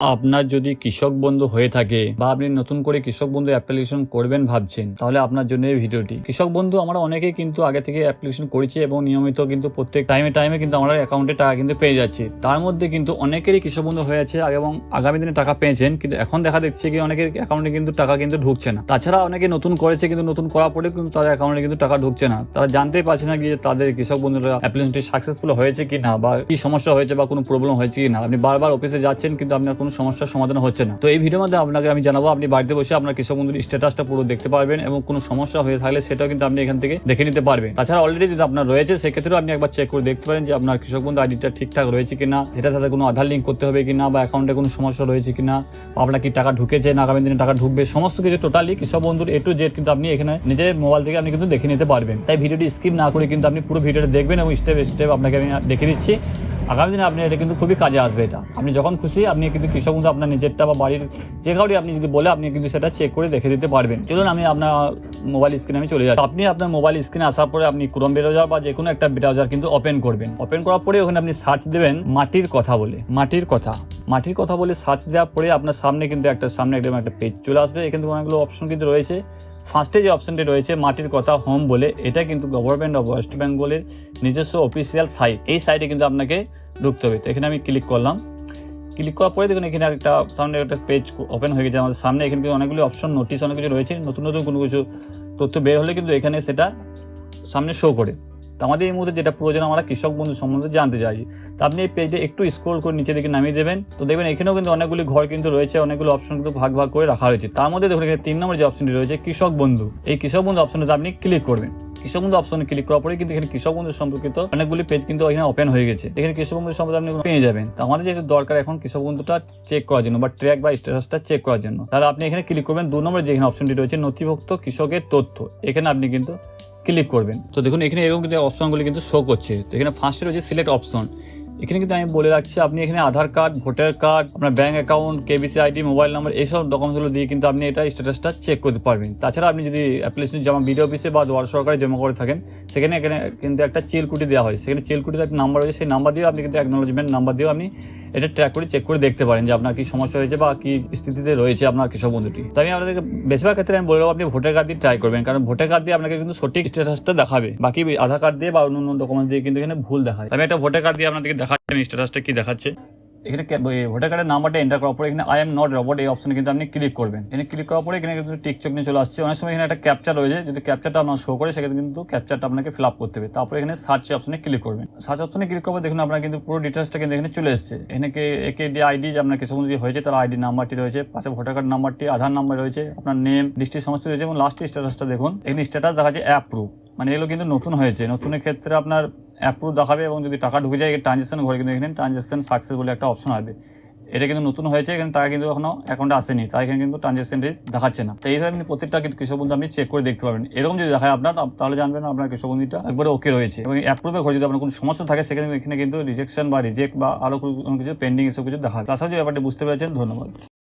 আপনার যদি কৃষক বন্ধু হয়ে থাকে বা আপনি নতুন করে কৃষক বন্ধু অ্যাপ্লিকেশন করবেন ভাবছেন, তাহলে আপনার জন্য এই ভিডিওটি। কৃষক বন্ধু আমরা অনেকেই কিন্তু আগে থেকে অ্যাপ্লিকেশন করেছি এবং নিয়মিত কিন্তু প্রত্যেক টাইমে টাইমে কিন্তু আমরা অ্যাকাউন্টে টাকা কিন্তু পেয়ে যাচ্ছি। তার মধ্যে কিন্তু অনেকেরই কৃষক বন্ধু হয়ে আছে এবং আগামী দিনে টাকা পেয়েছেন, কিন্তু এখন দেখা যাচ্ছে কি অনেকের অ্যাকাউন্টে কিন্তু টাকা কিন্তু ঢুকছে না। তাছাড়া অনেকে নতুন করেছে কিন্তু নতুন করার পরেও কিন্তু তাদের অ্যাকাউন্টে কিন্তু টাকা ঢুকছে না। তারা জানতেই পারছে না যে তাদের কৃষক বন্ধুরা অ্যাপ্লিকেশনটি সাকসেসফুল হয়েছে কি না বা কি সমস্যা হয়েছে বা কোনো প্রবলেম হয়েছে কি না আপনি বারবার অফিসে যাচ্ছেন কিন্তু আপনার কোনো সমস্যার সমাধান হচ্ছে না। তো এই ভিডিওর মধ্যে আপনাকে আমি জানাব, আপনি বাড়িতে বসে আপনার কৃষক বন্ধুর স্ট্যাটাসটা পুরো দেখতে পারবেন এবং কোনো সমস্যা হয়ে থাকলে সেটাও কিন্তু আপনি এখান থেকে দেখে নিতে পারবেন। তাছাড়া অলরেডি যদি আপনার রয়েছে, সেক্ষেত্রেও আপনি একবার চেক করে দেখতে পারেন যে আপনার কৃষক বন্ধু আইডিটা ঠিকঠাক রয়েছে কিনা, এটার সাথে কোনো আধার লিঙ্ক করতে হবে কিনা বা অ্যাকাউন্টে কোনো সমস্যা রয়েছে কিনা আপনার কি টাকা ঢুকেছে, না আগামী দিনে টাকা ঢুকবে, সমস্ত কিছু টোটালি কৃষক বন্ধুর এ টু জেড কিন্তু আপনি এখানে নিজের মোবাইল থেকে আপনি কিন্তু দেখে নিতে পারবেন। তাই ভিডিওটি স্কিপ না করে কিন্তু আপনি পুরো ভিডিওটা দেখবেন এবং স্টেপ স্টেপ আপনাকে আমি দেখে দিচ্ছি। আগামী দিনে আপনি এটা কিন্তু খুবই কাজে আসবে এটা। আপনি যখন খুশি, আপনি কিন্তু কৃষক বন্ধু আপনার নিজেরটা বা বাড়ির যে কাউরি আপনি যদি বলে, আপনি কিন্তু সেটা চেক করে দেখে দিতে পারবেন। চলুন আমি আপনার মোবাইল স্ক্রিনে আমি চলে যাচ্ছি। আপনি আপনার মোবাইল স্ক্রিনে আসার পরে আপনি ক্রোম ব্রাউজার বা যে কোনো একটা ব্রাউজার কিন্তু ওপেন করবেন। ওপেন করার পরে ওখানে আপনি সার্চ দেবেন মাটির কথা বলে। মাটির কথা। মাটির কথা বলে সার্চ দেওয়ার পরে আপনার সামনে কিন্তু একটা, সামনে একদম একটা পেজ চলে আসবে। এখানে অনেকগুলো অপশন কিন্তু রয়েছে। ফার্স্টে যে অপশনটি রয়েছে, মাটির কথা হোম বলে, এটা কিন্তু গভর্নমেন্ট অফ ওয়েস্ট বেঙ্গলের নিজস্ব অফিসিয়াল সাইট এই সাইটে কিন্তু আপনাকে ঢুকতে হবে। তো এখানে আমি ক্লিক করলাম। ক্লিক করার পরে দেখুন এখানে একটা সামনে একটা পেজ ওপেন হয়ে গেছে আমাদের সামনে। এখানে কিন্তু অনেকগুলো অপশন নোটিশ অনেক কিছু রয়েছে। নতুন নতুন কোনো কিছু তথ্য বের হলে কিন্তু এখানে সেটা সামনে শো করে। তো আমাদের এই মুহূর্তে যেটা প্রয়োজন আমরা কৃষক বন্ধু সম্বন্ধে জানতে চাই। তো আপনি এই পেজে একটু স্ক্রোল করে নিচে দিকে নামিয়ে দেবেন। তো দেখবেন এখানেও কিন্তু অনেকগুলি ঘর কিন্তু রয়েছে, অনেকগুলো অপশন কিন্তু ভাগ ভাগ করে রাখা হয়েছে। তার মধ্যে দেখুন এখানে তিন নম্বর যে অপশনটি রয়েছে, কৃষক বন্ধু। এই কৃষক বন্ধু অপশনটাতে আপনি ক্লিক করবেন। কৃষক বন্ধু অপশনে ক্লিক করার পরে কিন্তু এখানে কৃষক বন্ধু সম্পর্কিত অনেকগুলি পেজ কিন্তু এখানে ওপেন হয়ে গেছে। এখানে কৃষক বন্ধু সম্পর্কে আপনি পেয়ে যাবেন। তো আমাদের যেহেতু দরকার এখন কৃষক বন্ধুটা চেক করার জন্য বা ট্র্যাক বা স্ট্যাটাসটা চেক করার জন্য। তাহলে আপনি এখানে ক্লিক করবেন, দু নম্বরে যেখানে অপশনটি রয়েছে, নথিভুক্ত কৃষকের তথ্য। এখানে আপনি কিন্তু ক্লিক করবেন। তো দেখুন, এখানে এরকম কিন্তু অপশনগুলি কিন্তু শো করছে। তো এখানে ফার্স্টে রয়েছে সিলেক্ট অপশন এখানে কিন্তু আমি বলে রাখছি, আপনি এখানে আধার কার্ড, ভোটার কার্ড, আপনার bank account KBC ID mobile number এইসব ডকুমেন্টসগুলো দিয়ে কিন্তু আপনি এটা স্ট্যাটাসটা চেক করতে পারবেন। তাছাড়া আপনি যদি অ্যাপ্লিকেশন জমা বিডিও অফিসে বা দুয়ার সরকারে জমা করে থাকেন, সেখানে এখানে কিন্তু একটা চিলকুটি দেওয়া হয়। সেখানে চিলকুটিতে একটা নাম্বার রয়েছে, সেই নাম্বার দিয়ে আপনি কিন্তু অ্যাকনোলজমেন্ট নাম্বার দিয়েও আপনি এটা ট্র্যাক করে চেক করে দেখতে পারেন যে আপনার কি সমস্যা হয়েছে বা কি স্থিতিতে রয়েছে আপনার কৃষক বন্ধুটি। তো আমি আপনাদেরকে বেশিরভাগ ক্ষেত্রে আমি বলব আপনি ভোটার কার্ড দিয়ে ট্রাই করবেন, কারণ ভোটার কার্ড দিয়ে আপনাকে কিন্তু সঠিক স্ট্যাটাসটা দেখাবে। বাকি আধার কার্ড দিয়ে বা অন্য অন্য ডকুমেন্ট দিয়ে কিন্তু এখানে ভুল দেখায়। আমি একটা ভোটার কার্ড দিয়ে আপনাদেরকে দেখাচ্ছি স্ট্যাটাসটা কি দেখাচ্ছে? এখানে ভোটার কার্ডের নাম্বারটা এন্টার করার পরে এখানে আই এম নট রবট এই অপশনে কিন্তু আপনি ক্লিক করবেন। এখানে ক্লিক করার পরে এখানে কিন্তু টিক চোখ নিয়ে চলে আসছে। অনেক সময় এখানে একটা ক্যাপচার রয়েছে, যদি ক্যাপচারটা আপনার শো করে, সেক্ষেত্রে কিন্তু ক্যাপচারটা আপনাকে ফিল আপ করতে হবে। তারপরে এখানে সার্চ অপশনে ক্লিক করবেন। সার্চ অপশনে ক্লিক করবে দেখুন আপনার কিন্তু পুরো ডিটেলসটা কিন্তু এখানে চলে এসেছে। এখানে একে যে আইডি যে আপনার কিছু হয়েছে, তার আইডি নাম্বারটি রয়েছে, পাশে ভোটার কার্ড নাম্বারটি, আধার নাম্বার রয়েছে, আপনার নেম ডিস্ট্রিক্ট সমস্ত রয়েছে, এবং লাস্টে স্ট্যাটাসটা দেখুন। এখানে স্ট্যাটাস দেখা যাচ্ছে অ্যাপ্রুভ মানে এগুলো কিন্তু নতুন হয়েছে। নতুনের ক্ষেত্রে আপনার অ্যাপ্রুভ দেখাবে এবং যদি টাকা ঢুকে যায় ট্রানজেকশন ঘরে কিন্তু এখানে ট্রানজেকশন সাকসেস বলে একটা অপশন আসবে। এটা কিন্তু নতুন হয়েছে, এখানে টাকা কিন্তু এখনও অ্যাকাউন্টে আসেনি, তাই এখানে কিন্তু ট্রানজেকশনটি দেখাচ্ছে না। তো এইভাবে আপনি প্রত্যেকটা কিন্তু কৃষক বন্ধু আপনি চেক করে দেখতে পারবেন। এরকম যদি দেখায় আপনার তাহলে জানবেন আপনার কৃষক বন্ধুটা একবারে ওকে রয়েছে। এবং অ্যাপ্রুভে ঘরে যদি আপনার কোনো সমস্যা থাকে, সেখানে এখানে কিন্তু রিজেকশন বা রিজেক্ট বা আরও কোনো কিছু পেন্ডিং এসব কিছু দেখাবে। তাছাড়া যে ব্যাপারটি বুঝতে পেরেছেন, ধন্যবাদ।